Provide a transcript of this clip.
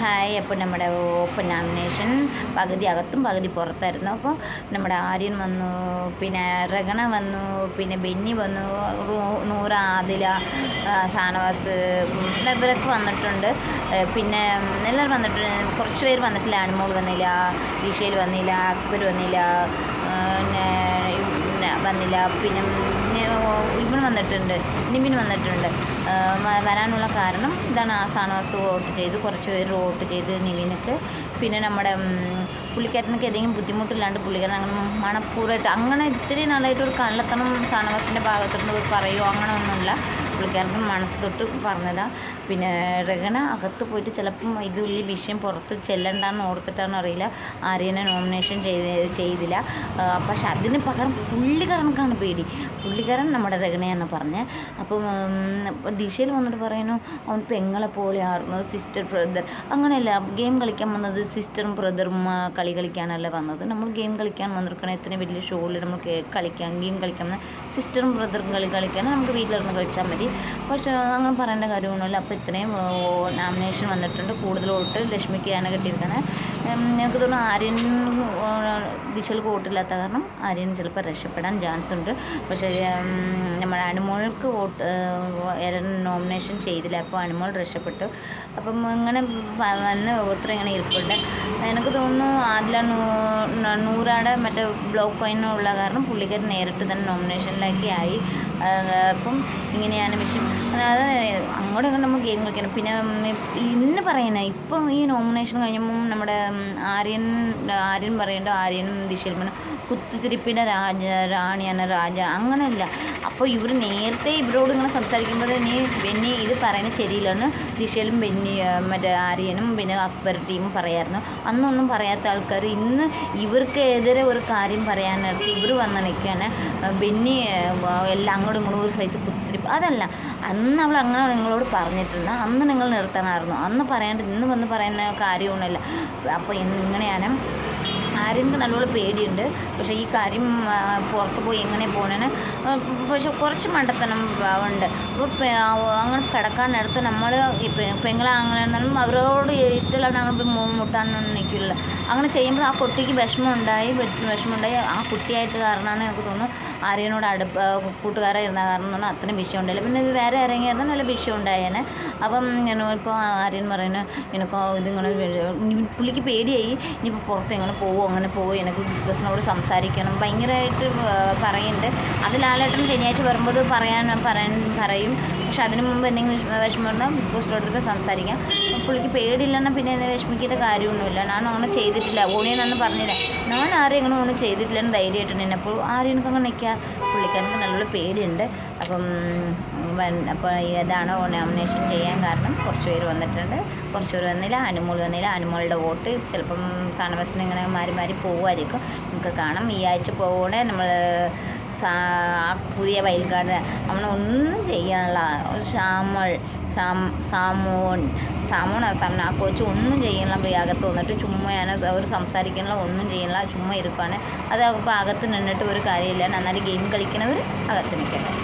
Hi അപ്പോൾ നമ്മുടെ open nomination പകുതി അകത്തും പകുതി പുറത്തായിരുന്നു. അപ്പോൾ നമ്മുടെ ആര്യൻ വന്നു പിന്നെ റഗണ വന്നു പിന്നെ ബെന്നി വന്നു നൂറ ആദില സാനവാസ് ഇവരൊക്കെ വന്നിട്ടുണ്ട്. പിന്നെ എല്ലാവരും വന്നിട്ടുണ്ട്. കുറച്ച് പേര് വന്നിട്ടില്ല. അനുമോൾ വന്നില്ല ദിശയിൽ വന്നില്ല അക്ബർ വന്നില്ല പിന്നെ വന്നില്ല. പിന്നെ ഇവൻ വന്നിട്ടുണ്ട് നിമിൻ വന്നിട്ടുണ്ട്. വരാനുള്ള കാരണം ഇതാണ് ആ വസ്തു വോട്ട് ചെയ്ത് കുറച്ച് പേര് വോട്ട് ചെയ്ത് നിവിനൊക്കെ. പിന്നെ നമ്മുടെ പുള്ളിക്കാരനൊക്കെ ഏതെങ്കിലും ബുദ്ധിമുട്ടില്ലാണ്ട് പുള്ളിക്കാരൻ അങ്ങനെ മണപ്പൂർവമായിട്ട് അങ്ങനെ ഇത്തിരി നാളായിട്ട് ഒരു കള്ളത്തണം സ്ഥാനവാസിന്റെ ഭാഗത്തുനിന്ന് പറയുമോ അങ്ങനെ ഒന്നുമില്ല. പുള്ളിക്കാരൻ മനസ്സ് തൊട്ട് പറഞ്ഞതാ. പിന്നെ രഗണ അകത്ത് പോയിട്ട് ചിലപ്പം ഇത് ഈ വിഷയം പുറത്ത് ചെല്ലണ്ടെന്ന് ഓർത്തിട്ടാണെന്ന് അറിയില്ല. ആര്യനെ നോമിനേഷൻ ചെയ്ത് ചെയ്തില്ല. പക്ഷെ അതിന് പകരം പുള്ളിക്കാരനക്കാണ് പേടി. പുള്ളിക്കാരൻ നമ്മുടെ രഗണയാണ് പറഞ്ഞത് അപ്പം ദിശയിൽ വന്നിട്ട് പറയുന്നു അവൻ പെങ്ങളെ പോലെയായിരുന്നു സിസ്റ്റർ ബ്രദർ അങ്ങനെയല്ല ഗെയിം കളിക്കാൻ വന്നത് സിസ്റ്ററും ബ്രദറും കളി കളിക്കാനല്ല വന്നത്. നമ്മൾ ഗെയിം കളിക്കാൻ വന്നിരിക്കണം ഇത്രയും വലിയ ഷോയിൽ നമ്മൾ കളിക്കാൻ ഗെയിം കളിക്കാൻ സിസ്റ്ററും ബ്രദറും കളി കളിക്കാൻ നമുക്ക് വീട്ടിലിരുന്ന് കളിച്ചാൽ മതി. പക്ഷേ അങ്ങനെ പറയേണ്ട കാര്യമൊന്നുമില്ല. അപ്പോൾ ഇത്രയും നാമിനേഷൻ വന്നിട്ടുണ്ട്. കൂടുതൽ വോട്ട് ലക്ഷ്മിക്കാണ് കിട്ടിയിരിക്കുന്നത് എനിക്ക് തോന്നുന്നു ആര്യൻ ദിശയിൽ വോട്ടില്ലാത്ത കാരണം ആര്യൻ ചിലപ്പോൾ രക്ഷപ്പെടാൻ ചാൻസ് ഉണ്ട്. പക്ഷേ നമ്മൾ അനുമോൾക്ക് വോട്ട് നോമിനേഷൻ ചെയ്തില്ല. അപ്പോൾ അനുമോൾ രക്ഷപ്പെട്ടു. അപ്പം ഇങ്ങനെ വന്ന് ഓരോരുത്തർ ഇങ്ങനെ ഇരിപ്പുണ്ട്. എനിക്ക് തോന്നുന്നു ആദില നൂറാടെ മറ്റേ ബ്ലോക്ക് കോയിനുള്ള കാരണം പുള്ളിക്കാരൻ നേരിട്ട് തന്നെ നോമിനേഷനിലേക്ക് ആയി. അപ്പം ഇങ്ങനെയാണ് വിഷയം അതായത് അങ്ങോട്ടും ഇങ്ങോട്ടും നമ്മൾ ഗെയിം കളിക്കണം. പിന്നെ ഇന്ന് പറയുന്നത് ഇപ്പം ഈ നോമിനേഷൻ കഴിഞ്ഞപ്പം നമ്മുടെ ആര്യൻ ആര്യൻ പറയേണ്ട? ആര്യനും ദിശയിൽ കുത്തിത്തിരിപ്പിന്റെ രാജ റാണിയാണ് രാജ. അങ്ങനെയല്ല. അപ്പോൾ ഇവർ നേരത്തെ ഇവരോട് ഇങ്ങനെ സംസാരിക്കുമ്പോൾ നീ ബെന്നി ഇത് പറയുന്നത് ശരിയില്ലെന്ന് ദിശയിലും ബെന്നി മറ്റേ ആര്യനും പിന്നെ അക്ബർ ടീമും പറയായിരുന്നു. അന്നൊന്നും പറയാത്ത ആൾക്കാർ ഇന്ന് ഇവർക്ക് എതിരെ ഒരു കാര്യം പറയാനായിട്ട് ഇവർ വന്ന് നിൽക്കുകയാണ് ബെന്നി എല്ലാം അങ്ങോട്ടും ഇങ്ങോട്ടും ഒരു സൈസ് കുത്തിരിപ്പ്. അതല്ല. അന്ന് അവൾ അങ്ങനെ നിങ്ങളോട് പറഞ്ഞിട്ടുണ്ട് അന്ന് നിങ്ങൾ നിർത്തണമായിരുന്നു. അന്ന് പറയേണ്ട ഇന്ന് വന്ന് പറയുന്ന കാര്യമൊന്നുമില്ല. അപ്പോൾ ഇങ്ങനെയാണ്. ആര്യങ്ങൾക്ക് നല്ലപോലെ പേടിയുണ്ട്. പക്ഷേ ഈ കാര്യം പുറത്ത് പോയി എങ്ങനെ പോകണേന് പക്ഷെ കുറച്ച് മണ്ടത്തനം ഉണ്ട്. അപ്പോൾ അങ്ങനെ കിടക്കാൻ നേരത്ത് നമ്മൾ പെങ്ങളെ അങ്ങനെ അവരോട് ഇഷ്ടമില്ലാണ്ട് അങ്ങനെ പോയി മുട്ടാനൊന്നും നിൽക്കില്ല അങ്ങനെ ചെയ്യുമ്പോൾ ആ കുട്ടിക്ക് വിഷമം ഉണ്ടായി വിഷമം ഉണ്ടായി. ആ കുട്ടിയായിട്ട് കാരണമാണ് എനിക്ക് തോന്നുന്നു. ആര്യനോട് അടുപ്പ് കൂട്ടുകാരെ ഇരുന്ന കാരണം പറഞ്ഞാൽ അത്രയും വിഷയം ഉണ്ടായില്ല. പിന്നെ ഇത് വേറെ ഇറങ്ങിയായിരുന്നു നല്ല വിഷയം ഉണ്ടായേനെ. അപ്പം ഞാൻ ഇപ്പോൾ ആര്യൻ പറയുന്നു എനിക്കോ ഇതിങ്ങനെ പുള്ളിക്ക് പേടിയായി. ഇനിയിപ്പോൾ പുറത്ത് ഇങ്ങനെ പോവോ അങ്ങനെ പോവോ. എനിക്ക് ബിഗ് സംസാരിക്കണം. ഭയങ്കരമായിട്ട് പറയുന്നുണ്ട്. അത് ലാലേട്ടൻ ശനിയാഴ്ച വരുമ്പോൾ പറയാൻ പറയാൻ പറയും. പക്ഷെ അതിന് മുമ്പ് എന്തെങ്കിലും വിഷമ- വന്നാൽ ബിഗ് ബോസിനോടൊക്കെ സംസാരിക്കാം. അപ്പോൾ പുള്ളിക്ക് പേടിയില്ലെന്നാൽ പിന്നെ എന്താ വിഷമിക്കേണ്ട കാര്യമൊന്നുമില്ല. ഞാൻ അങ്ങനെ ചെയ്തിട്ടില്ല. ഓണിയെന്നു പറഞ്ഞില്ല. ഞാൻ ആരെയും അങ്ങനെ ഒന്നും ചെയ്തിട്ടില്ലെന്ന് ധൈര്യമായിട്ടുണ്ട് എന്നെ. അപ്പോൾ ആരെയും അങ്ങനെ നിൽക്കുക പുള്ളിക്കാരന് നല്ലൊരു പേടിയുണ്ട്. അപ്പം അപ്പോൾ ഏതാണ് നോമിനേഷൻ ചെയ്യാൻ കാരണം. കുറച്ച് പേര് വന്നിട്ടുണ്ട്. കുറച്ച് പേര് വന്നില്ല. അനുമോൾ വന്നില്ല. അനുമോളുടെ വോട്ട് ചിലപ്പം സ്ഥാനവശത്തിന് ഇങ്ങനെ മാറി മാറി പോകുമായിരിക്കും നമുക്ക് കാണാം. ഈ ആഴ്ച പോകണേ നമ്മൾ ആ പുതിയ വയൽക്കാട് നമ്മളൊന്നും ചെയ്യാനുള്ള ശ്യാമൾ ശ്യാം സാമോൻ സാമോണോ സാമന ആ കൊച്ചു ഒന്നും ചെയ്യാനുള്ള അകത്ത് വന്നിട്ട് ചുമ്മയാണ് അവർ സംസാരിക്കണില്ല ഒന്നും ചെയ്യണില്ല ചുമ്മാ ഇരിക്കുകയാണ് അത് അപ്പോൾ അകത്ത് നിന്നിട്ട് ഒരു കാര്യമില്ല. നന്നായി ഗെയിം കളിക്കുന്നവർ അകത്ത് നിൽക്കട്ടെ.